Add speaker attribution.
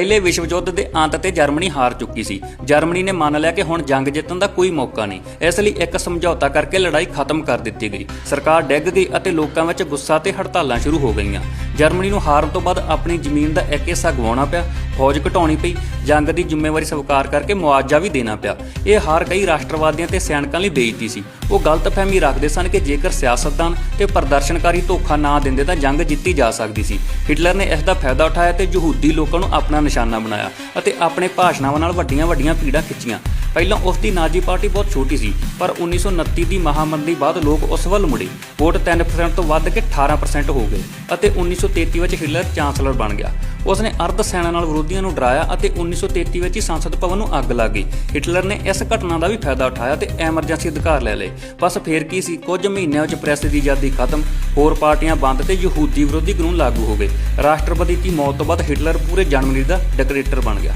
Speaker 1: ਪਹਿਲੇ ਵਿਸ਼ਵ ਯੁੱਧ ਦੇ ਅੰਤ ਤੇ ਜਰਮਨੀ ਹਾਰ ਚੁੱਕੀ ਸੀ। ਜਰਮਨੀ ਨੇ ਮੰਨ ਲਿਆ ਕਿ ਹੁਣ ਜੰਗ ਜਿੱਤਣ ਦਾ ਕੋਈ ਮੌਕਾ ਨਹੀਂ। ਇਸ ਲਈ ਇੱਕ ਸਮਝੌਤਾ ਕਰਕੇ ਲੜਾਈ ਖਤਮ ਕਰ ਦਿੱਤੀ ਗਈ। ਸਰਕਾਰ ਡਿੱਗ ਗਈ ਅਤੇ ਲੋਕਾਂ ਵਿੱਚ ਗੁੱਸਾ ਤੇ ਹੜਤਾਲਾਂ ਸ਼ੁਰੂ ਹੋ ਗਈਆਂ। ਜਰਮਨੀ ਨੂੰ ਹਾਰਨ ਤੋਂ ਬਾਅਦ ਆਪਣੀ ਜ਼ਮੀਨ ਦਾ ਇੱਕ ਹਿੱਸਾ ਗਵਾਉਣਾ ਪਿਆ। ਫੌਜ ਘਟਾਉਣੀ ਪਈ। ਜੰਗ ਦੀ ਜ਼ਿੰਮੇਵਾਰੀ ਸਵੀਕਾਰ ਕਰਕੇ ਮੁਆਵਜ਼ਾ ਵੀ ਦੇਣਾ ਪਿਆ। ਇਹ ਹਾਰ ਕਈ ਰਾਸ਼ਟਰਵਾਦੀਆਂ ਤੇ ਸੈਨਿਕਾਂ ਲਈ ਬੇਇੱਜ਼ਤੀ ਸੀ। ਉਹ ਗਲਤਫਹਿਮੀ ਰੱਖਦੇ ਸਨ ਕਿ ਜੇਕਰ ਸਿਆਸਤਦਾਨ ਤੇ ਪ੍ਰਦਰਸ਼ਨਕਾਰੀ ਧੋਖਾ ਨਾ ਦਿੰਦੇ ਤਾਂ ਜੰਗ ਜਿੱਤੀ ਜਾ ਸਕਦੀ ਸੀ। ਹਿਟਲਰ ਨੇ ਇਸ ਦਾ ਫਾਇਦਾ ਉਠਾਇਆ ਤੇ ਯਹੂਦੀ ਲੋਕਾਂ ਨੂੰ ਆਪਣਾ ਨਿਸ਼ਾਨਾ ਬਣਾਇਆ ਅਤੇ ਆਪਣੇ ਭਾਸ਼ਣਾਂ ਨਾਲ ਵੱਡੀਆਂ-ਵੱਡੀਆਂ ਪੀੜਾਂ ਖਿੱਚੀਆਂ। ਪਹਿਲਾਂ ਉਸ ਦੀ ਨਾਜ਼ੀ ਪਾਰਟੀ ਬਹੁਤ ਛੋਟੀ ਸੀ, ਪਰ 1929 ਦੀ ਮਹਾਮੰਦੀ ਬਾਅਦ ਲੋਕ ਉਸ ਵੱਲ ਮੁੜੇ। ਵੋਟ 3% ਤੋਂ ਵੱਧ ਕੇ 18% ਹੋ ਗਏ ਅਤੇ 1933 ਵਿੱਚ ਹਿਟਲਰ ਚਾਂਸਲਰ ਬਣ ਗਿਆ। ਉਸ ਨੇ ਅਰਧ ਸੈਨਾ ਨਾਲ ਵਿਰੋਧੀਆਂ ਨੂੰ ਡਰਾਇਆ ਅਤੇ 1933 ਵਿੱਚ ਹੀ ਸੰਸਦ ਭਵਨ ਨੂੰ ਅੱਗ ਲੱਗ ਗਈ। ਹਿਟਲਰ ਨੇ ਇਸ ਘਟਨਾ ਦਾ ਵੀ ਫਾਇਦਾ ਉਠਾਇਆ ਤੇ ਐਮਰਜੈਂਸੀ ਅਧਿਕਾਰ ਲੈ ਲਏ। ਬਸ ਫੇਰ ਕੀ ਸੀ, ਕੁਝ ਮਹੀਨਿਆਂ ਵਿੱਚ ਪ੍ਰੈਸ ਦੀ ਆਜ਼ਾਦੀ ਖਤਮ, ਹੋਰ ਪਾਰਟੀਆਂ ਬੰਦ ਤੇ ਯਹੂਦੀ ਵਿਰੋਧੀ ਕਾਨੂੰਨ ਲਾਗੂ ਹੋ ਗਏ। ਰਾਸ਼ਟਰਪਤੀ ਦੀ ਮੌਤ ਤੋਂ ਬਾਅਦ ਹਿਟਲਰ ਪੂਰੇ ਜਰਮਨੀ ਦਾ ਡਿਕਟੇਟਰ ਬਣ ਗਿਆ।